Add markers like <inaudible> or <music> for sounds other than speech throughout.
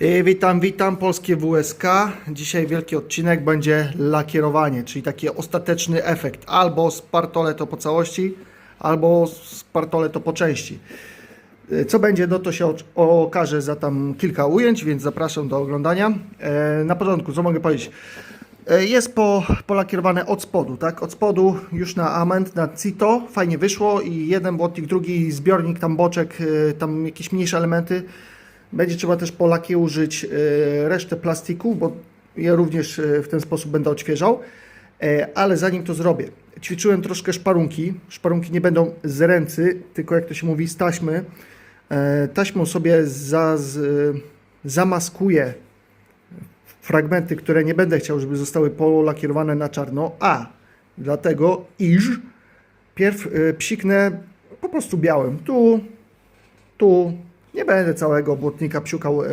I Witam, witam, polskie WSK. Dzisiaj wielki odcinek będzie lakierowanie, czyli taki ostateczny efekt. Albo spartole to po całości, albo spartole to po części. Y, Co będzie, no to się okaże za tam kilka ujęć, więc zapraszam do oglądania. E, Na początku, co mogę powiedzieć? E, Jest po, polakierowane od spodu, tak? Od spodu już na ament, na CITO, fajnie wyszło i jeden błotnik, drugi zbiornik, tam boczek, e, tam jakieś mniejsze elementy. Będzie trzeba też po lakie użyć e, resztę plastiku, bo ja również e, w ten sposób będę odświeżał. E, Ale zanim to zrobię, ćwiczyłem troszkę szparunki. Szparunki nie będą z ręcy, tylko jak to się mówi, z taśmy. Taśmą sobie za, z, zamaskuję fragmenty, które nie będę chciał, żeby zostały polakierowane na czarno, a dlatego, iż pierw psiknę po prostu białym. Tu, tu, nie będę całego błotnika psiukał, y,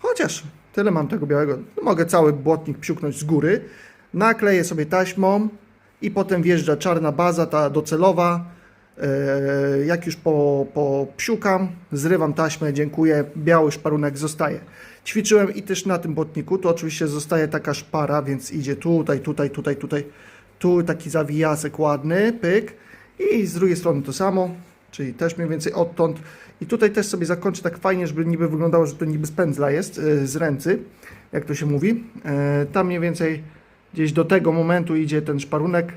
chociaż tyle mam tego białego, mogę cały błotnik psiuknąć z góry, nakleję sobie taśmą i potem wjeżdża czarna baza, ta docelowa, E, Jak już po, po psiukam, zrywam taśmę, dziękuję, biały szparunek zostaje. Ćwiczyłem i też na tym botniku, tu oczywiście zostaje taka szpara, więc idzie tutaj, tutaj, tutaj, tutaj, tu taki zawijasek ładny, pyk. I z drugiej strony to samo, czyli też mniej więcej odtąd. I tutaj też sobie zakończę tak fajnie, żeby niby wyglądało, że to niby z pędzla jest, e, z ręcy, jak to się mówi. E, Tam mniej więcej gdzieś do tego momentu idzie ten szparunek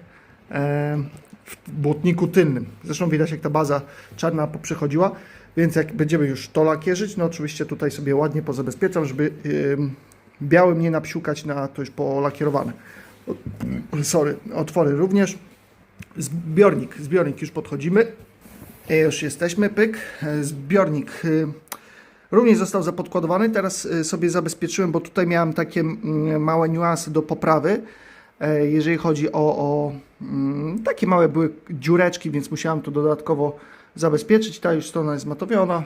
e, w błotniku tylnym. Zresztą widać jak ta baza czarna przechodziła, więc jak będziemy już to lakierzyć, no oczywiście tutaj sobie ładnie pozabezpieczam, żeby ym, białym nie napsiukać na to już polakierowane. Sorry, otwory również. Zbiornik, zbiornik już podchodzimy. E, Już jesteśmy, pyk. E, Zbiornik y, również został zapodkładowany. Teraz sobie zabezpieczyłem, bo tutaj miałem takie mm, małe niuanse do poprawy. E, Jeżeli chodzi o, o mm, takie małe były dziureczki, więc musiałem to dodatkowo zabezpieczyć. Ta już strona jest matowiona,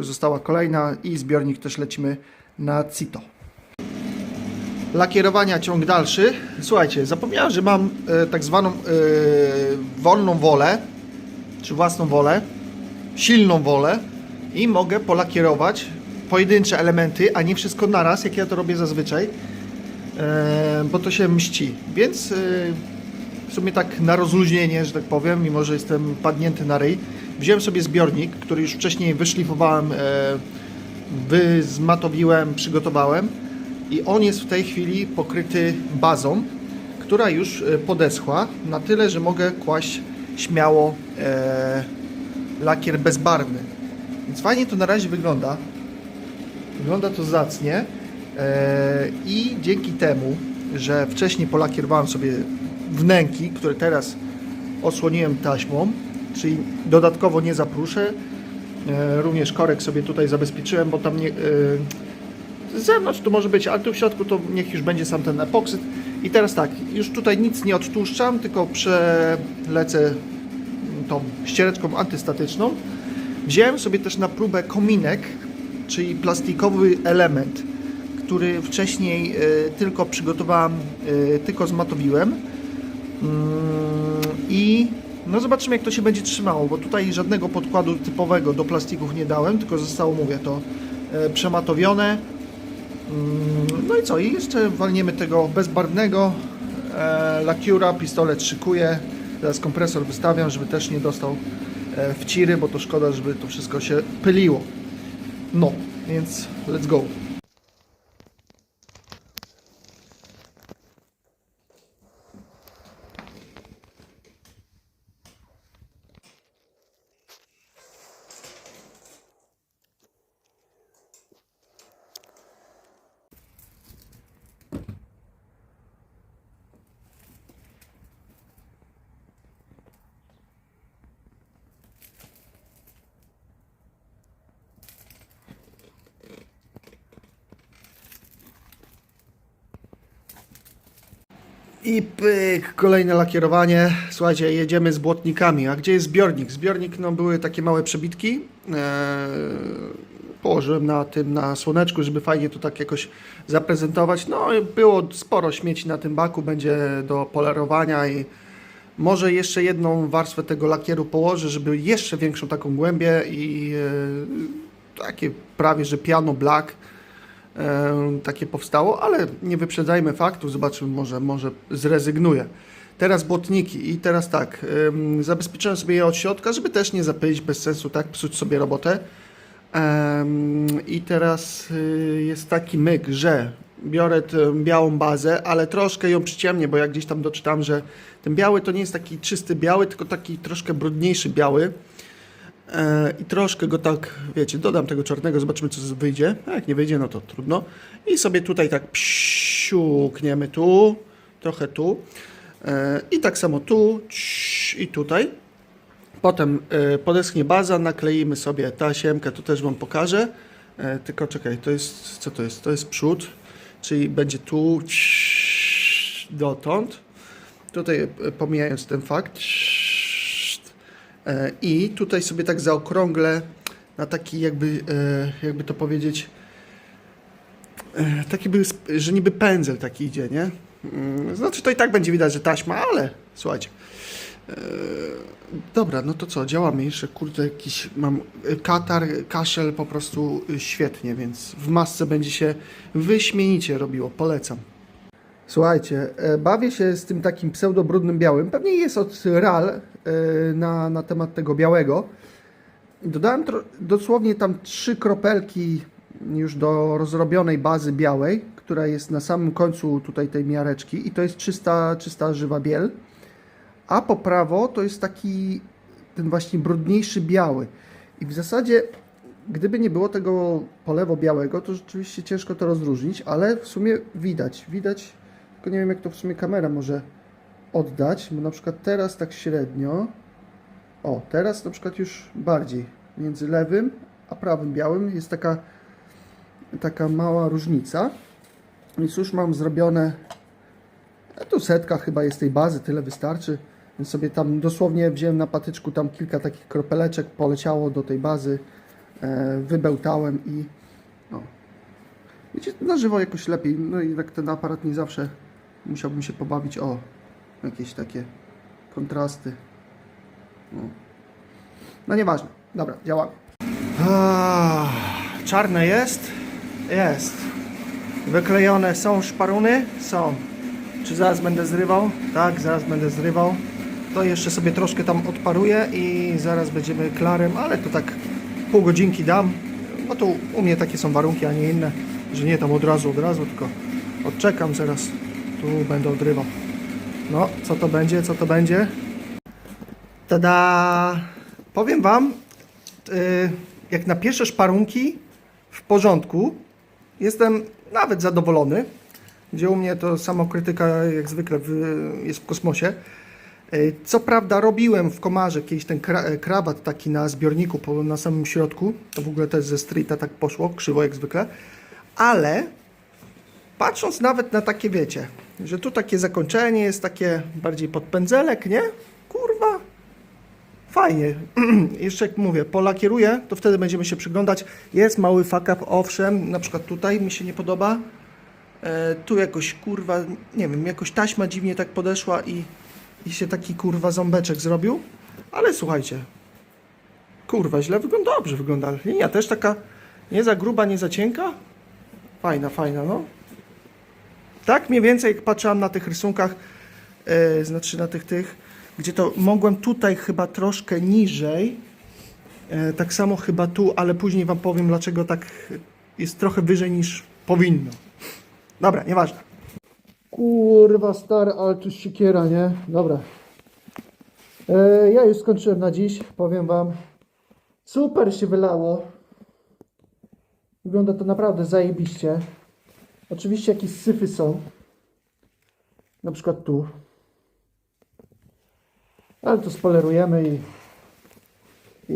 została kolejna i zbiornik też lecimy na CITO. Lakierowania ciąg dalszy. Słuchajcie, zapomniałem, że mam e, tak zwaną e, wolną wolę, czy własną wolę, silną wolę i mogę polakierować pojedyncze elementy, a nie wszystko naraz, jak ja to robię zazwyczaj, e, bo to się mści. Więc e, w sumie tak na rozluźnienie, że tak powiem, mimo że jestem padnięty na ryj, wziąłem sobie zbiornik, który już wcześniej wyszlifowałem, e, wyzmatowiłem, przygotowałem i on jest w tej chwili pokryty bazą, która już podeschła na tyle, że mogę kłaść śmiało e, lakier bezbarwny. Więc fajnie to na razie wygląda. Wygląda to zacnie e, i dzięki temu, że wcześniej polakierowałem sobie wnęki, które teraz osłoniłem taśmą, czyli dodatkowo nie zapruszę. E, również korek sobie tutaj zabezpieczyłem, bo tam nie, e, z zewnątrz tu może być, ale tu w środku to niech już będzie sam ten epoksyt. I teraz tak, już tutaj nic nie odtłuszczam, tylko przelecę tą ściereczką antystatyczną. Wziąłem sobie też na próbę kominek, czyli plastikowy element, który wcześniej e, tylko przygotowałem, e, tylko zmatowiłem. Mm, I no zobaczymy jak to się będzie trzymało, bo tutaj żadnego podkładu typowego do plastików nie dałem, tylko zostało, mówię, to e, przematowione. No i co? I jeszcze walniemy tego bezbarwnego e, lakiura, pistolet szykuję. Teraz kompresor wystawiam, żeby też nie dostał e, wciry, bo to szkoda, żeby to wszystko się pyliło. No, więc let's go. I pyk, kolejne lakierowanie. Słuchajcie, jedziemy z błotnikami. A gdzie jest zbiornik? Zbiornik, no były takie małe przebitki. Eee, położyłem na tym, na słoneczku, żeby fajnie to tak jakoś zaprezentować. No było sporo śmieci na tym baku, będzie do polerowania i może jeszcze jedną warstwę tego lakieru położę, żeby jeszcze większą taką głębię i e, takie prawie, że piano black takie powstało, ale nie wyprzedzajmy faktów, zobaczymy, może, może zrezygnuję. Teraz błotniki i teraz tak, em, zabezpieczyłem sobie je od środka, żeby też nie zapylić bez sensu, tak, psuć sobie robotę. I teraz y, jest taki myk, że biorę tę białą bazę, ale troszkę ją przyciemnię, bo jak gdzieś tam doczytam, że ten biały to nie jest taki czysty biały, tylko taki troszkę brudniejszy biały. E, I troszkę go tak, wiecie, dodam tego czarnego, zobaczymy co wyjdzie. A jak nie wyjdzie, no to trudno. I sobie tutaj tak psiukniemy tu, trochę tu. E, I tak samo tu i tutaj. Potem e, podeschnie baza, nakleimy sobie tasiemkę, to też Wam pokażę. Tylko czekaj, to jest, co to jest? To jest przód, czyli będzie tu dotąd. Tutaj pomijając ten fakt. E, I tutaj sobie tak zaokrąglę na taki jakby, e, jakby to powiedzieć, e, taki by, że niby pędzel taki idzie, nie? Mm, Znaczy to i tak będzie widać, że taśma, ale słuchajcie. Dobra, no to co, działamy jeszcze, kurde, jakiś mam katar, kaszel po prostu świetnie, więc w masce będzie się wyśmienicie robiło, polecam. Słuchajcie, bawię się z tym takim pseudobrudnym białym. Pewnie jest od RAL na, na temat tego białego. Dodałem dosłownie tam trzy kropelki już do rozrobionej bazy białej, która jest na samym końcu tutaj tej miareczki i to jest czysta, czysta żywa biel. A po prawo to jest taki ten właśnie brudniejszy biały. I w zasadzie gdyby nie było tego polewo białego, to rzeczywiście ciężko to rozróżnić, ale w sumie widać, widać, tylko nie wiem jak to w sumie kamera może oddać, bo na przykład teraz tak średnio, o, teraz na przykład już bardziej, między lewym a prawym białym jest taka, taka mała różnica, więc już mam zrobione, a tu setka chyba jest tej bazy, tyle wystarczy, więc sobie tam dosłownie wziąłem na patyczku tam kilka takich kropeleczek, poleciało do tej bazy, e, wybełtałem i no. Wiecie, na żywo jakoś lepiej. No i tak ten aparat nie zawsze musiałbym się pobawić o jakieś takie kontrasty. No, no nieważne. Dobra, działamy. czarne jest? Jest. Wyklejone są szparuny? Są. Czy zaraz będę zrywał? Tak, zaraz będę zrywał. To jeszcze sobie troszkę tam odparuję i zaraz będziemy klarem, ale to tak pół godzinki dam. Bo tu u mnie takie są warunki, a nie inne, że nie tam od razu, od razu, tylko odczekam zaraz. Tu będę odrywał. No, co to będzie, co to będzie? Tada! Powiem Wam, yy, jak na pierwsze szparunki w porządku, jestem nawet zadowolony. Gdzie u mnie to samokrytyka jak zwykle jest w kosmosie. Yy, Co prawda robiłem w komarze kiedyś ten e, krawat taki na zbiorniku na samym środku. To w ogóle też ze streeta tak poszło, krzywo jak zwykle. Ale patrząc nawet na takie, wiecie, że tu takie zakończenie jest takie bardziej pod pędzelek, nie? Kurwa, fajnie. <clears throat> Jeszcze jak mówię, polakieruję, to wtedy będziemy się przyglądać. Jest mały fuck up, owszem, na przykład tutaj mi się nie podoba. E, tu jakoś, kurwa, nie wiem, jakoś taśma dziwnie tak podeszła i, i się taki, kurwa, ząbeczek zrobił. Ale słuchajcie, kurwa, źle wygląda, dobrze wygląda. Linia też taka nie za gruba, nie za cienka. Fajna, fajna, no. Tak mniej więcej jak patrzyłam na tych rysunkach, e, znaczy na tych tych, gdzie to mogłem tutaj chyba troszkę niżej, e, tak samo chyba tu, ale później wam powiem dlaczego tak jest trochę wyżej niż powinno. Dobra, nieważne. Kurwa stary, ale tu siekiera, nie? Dobra. E, ja już skończyłem na dziś, powiem wam. Super się wylało. Wygląda to naprawdę zajebiście. Oczywiście jakieś syfy są. Na przykład tu. Ale to spolerujemy i...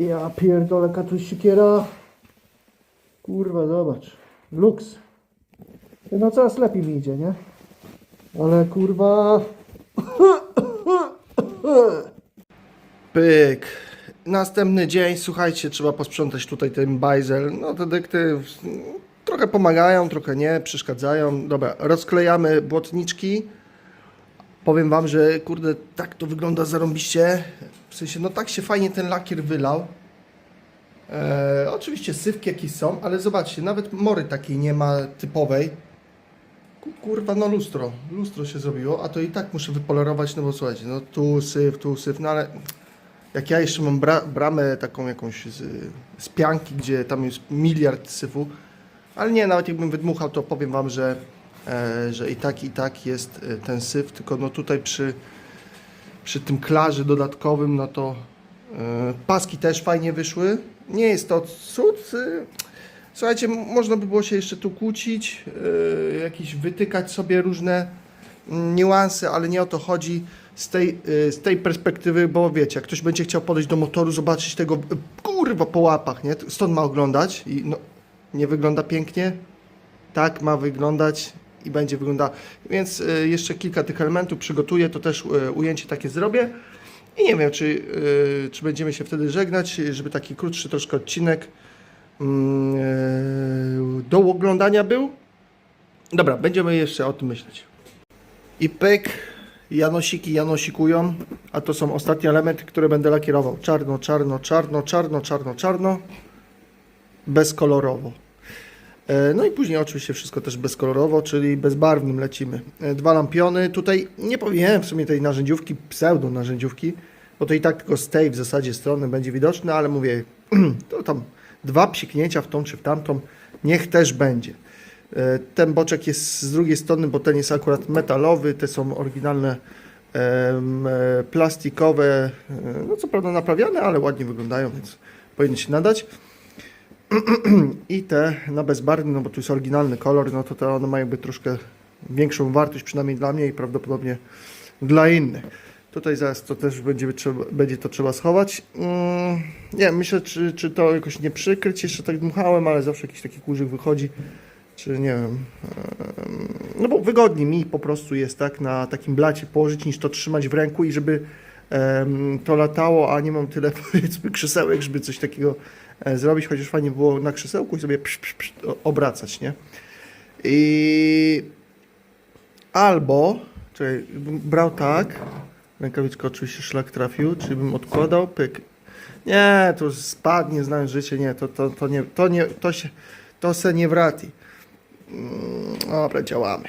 Ja pierdolę katuś siekiera. Kurwa, zobacz. Luks. No coraz lepiej mi idzie, nie? Ale kurwa... Pyk. Następny dzień, słuchajcie, trzeba posprzątać tutaj ten bajzel. No detektyw trochę pomagają, trochę nie, przeszkadzają. Dobra, rozklejamy błotniczki. Powiem wam, że kurde, tak to wygląda zarąbiście. W sensie, no tak się fajnie ten lakier wylał. E, oczywiście sywki jakieś są, ale zobaczcie, nawet mory takiej nie ma typowej. Ku- Kurwa, no lustro, lustro się zrobiło, a to i tak muszę wypolerować, no bo słuchajcie, no tu syf, tu syf, no ale jak ja jeszcze mam bra bramę taką jakąś z, z pianki, gdzie tam jest miliard syfu, ale nie, nawet jakbym wydmuchał, to powiem Wam, że, e, że i tak, i tak jest e, ten syf, tylko no tutaj przy, przy tym klarze dodatkowym, no to e, paski też fajnie wyszły. Nie jest to cud. Słuchajcie, można by było się jeszcze tu kłócić, jakieś wytykać sobie różne mm, niuanse, ale nie o to chodzi z tej, z tej perspektywy, bo wiecie, jak ktoś będzie chciał podejść do motoru, zobaczyć tego kurwa po łapach, nie? Stąd ma oglądać i no, nie wygląda pięknie, tak ma wyglądać i będzie wyglądał. Więc e, jeszcze kilka tych elementów przygotuję, to też e, ujęcie takie zrobię. I nie wiem, czy, e, czy będziemy się wtedy żegnać, żeby taki krótszy troszkę odcinek mm, do oglądania był. Dobra, będziemy jeszcze o tym myśleć. I pyk, Janosiki janosikują, a to są ostatnie elementy, które będę lakierował. Czarno, czarno, czarno, czarno, czarno, czarno, bezkolorowo. E, No i później oczywiście wszystko też bezkolorowo, czyli bezbarwnym lecimy. E, Dwa lampiony. Tutaj nie powinienem w sumie tej narzędziówki, pseudo narzędziówki, bo to i tak tylko z tej w zasadzie strony będzie widoczne, ale mówię, <clears throat> to tam dwa psiknięcia w tą czy w tamtą, niech też będzie. E, Ten boczek jest z drugiej strony, bo ten jest akurat metalowy, te są oryginalne plastikowe, no co prawda naprawiane, ale ładnie wyglądają, więc powinny się nadać. <clears throat> I te na bezbarwny, no bo tu jest oryginalny kolor, no to te one mają troszkę większą wartość, przynajmniej dla mnie i prawdopodobnie dla innych. Tutaj zaraz to też będzie, trzeba, będzie to trzeba schować. Mm, nie myślę, czy, czy to jakoś nie przykryć, jeszcze tak dmuchałem, ale zawsze jakiś taki kurzyk wychodzi. Czy nie wiem. em, No bo wygodniej mi po prostu jest tak na takim blacie położyć, niż to trzymać w ręku i żeby to latało, a nie mam tyle <laughs> powiedzmy krzesełek, żeby coś takiego e, zrobić, chociaż fajnie było na krzesełku i sobie psz, psz, psz, obracać, nie? I albo, czekaj, bym brał tak, rękawiczka oczywiście szlak trafił, czyli bym odkładał, pyk. Nie, to spadnie, znając życie, nie, to, to, to nie, to nie, to się, to se nie wrati. Mm, Dobra, działamy.